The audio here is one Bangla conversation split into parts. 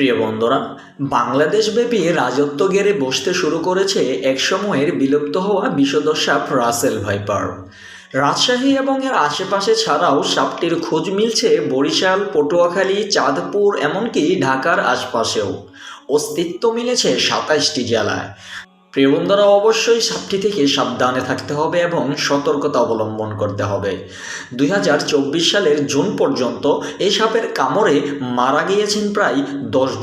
প্রিয় বন্ধুরা, বাংলাদেশব্যাপী রাজত্ব গেড়ে বসতে শুরু করেছে একসময়ের বিলুপ্ত হওয়া বিষধর সাপ রাসেল ভাইপার। রাজশাহী এবং এর আশেপাশে ছাড়াও সাপটির খোঁজ মিলছে বরিশাল, পটুয়াখালী, চাঁদপুর, এমনকি ঢাকার আশপাশেও। অস্তিত্ব মিলেছে সাতাইশটি জেলায়। প্রিয় বন্ধুরা, অবশ্যই সাপটি থেকে সাবধানে থাকতে হবে এবং সতর্কতা অবলম্বন করতে হবে। দুই হাজার চব্বিশ সালের জুন পর্যন্ত এই সাপের কামড়ে মারা গিয়েছেন প্রায়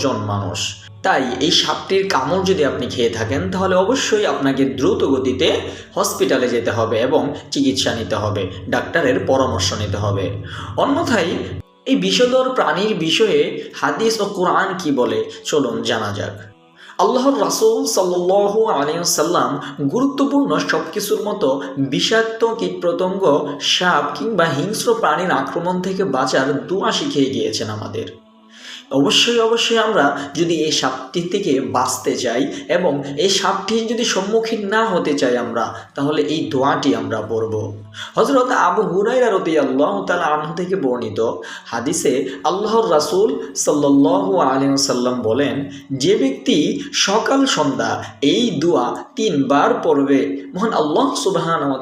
জন মানুষ। তাই এই সাপটির কামড় যদি আপনি খেয়ে থাকেন, তাহলে অবশ্যই আপনাকে দ্রুত গতিতে হসপিটালে যেতে হবে এবং চিকিৎসা নিতে হবে, ডাক্তারের পরামর্শ নিতে হবে। অন্যথায় এই বিষধর প্রাণীর বিষয়ে হাদিস ও কোরআন কি বলে? চলুন জানা যাক। আল্লাহর রাসুল সাল্লাল্লাহু আলাইহি সাল্লাম গুরুত্বপূর্ণ সব কিছুর মতো বিষাক্ত কীটপ্রতঙ্গ সাপ কিংবা হিংস্র প্রাণীর আক্রমণ থেকে বাঁচার দোয়া শিখিয়ে গিয়েছেন আমাদের। অবশ্যই অবশ্যই আমরা যদি এই সাপটি থেকে বাঁচতে চাই এবং এই সাপটির যদি সম্মুখীন না হতে চাই আমরা, তাহলে এই দোয়াটি আমরা পড়ব। হজরত আবু হুরাইরা রতি আল্লাহ তালা আনহু থেকে বর্ণিত হাদিসে আল্লাহর রাসূল সাল্লাল্লাহু আলাইহি সাল্লাম বলেন, যে ব্যক্তি সকাল, সন্ধ্যা এই দোয়া তিনবার পড়বে, মহান আল্লাহ সুবহান ও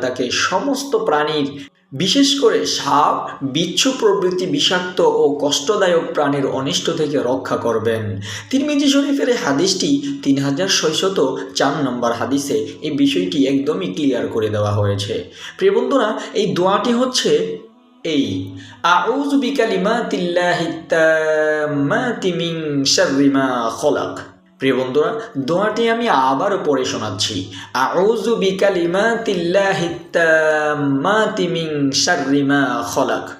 তাকে সমস্ত প্রাণীর বিশেষ করে সাপ, বিচ্ছু প্রভৃতি বিষাক্ত ও কষ্টদায়ক প্রাণীর অনিষ্ট থেকে রক্ষা করবেন। তিরমিজি শরীফের হাদিসটি তিন হাজার ছয়শত চার নম্বর হাদিসে এই বিষয়টি একদমই ক্লিয়ার করে দেওয়া হয়েছে। প্রিয় বন্ধুরা, এই দোয়াটি হচ্ছে এই, আউযু বিকালিমাতিল্লাহি তাম্মাতি মিন শাররি মা খলাক। প্রিয় বন্ধুরা, দোয়াটি আমি আবারও পড়ে শোনাচ্ছি। আউযু খলাক।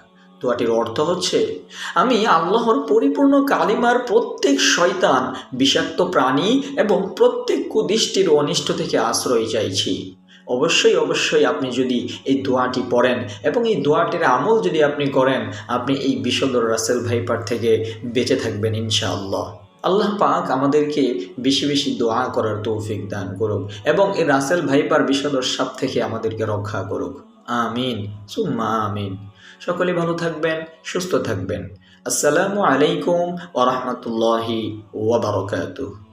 দোয়াটির অর্থ হচ্ছে, আমি আল্লাহর পরিপূর্ণ কালিমার প্রত্যেক শয়তান, বিষাক্ত প্রাণী এবং প্রত্যেক কুদৃষ্টির অনিষ্ট থেকে আশ্রয় চাইছি। অবশ্যই অবশ্যই আপনি যদি এই দোয়াটি পড়েন এবং এই দোয়াটির আমল যদি আপনি করেন, আপনি এই বিষদর রাসেল ভাইপার থেকে বেঁচে থাকবেন ইনশাআল্লাহ। আল্লাহ পাক আমাদেরকে বেশি বেশি দোয়া করার তৌফিক দান করুক এবং এই রাসেল ভাইপার বিষদর সাপ থেকে আমাদেরকে রক্ষা করুক। আমিন। সুম্মা আমিন। সকলে ভালো থাকবেন, সুস্থ থাকবেন। আসসালামু আলাইকুম ওরহমতুল্লাহি ওবরকাতুহ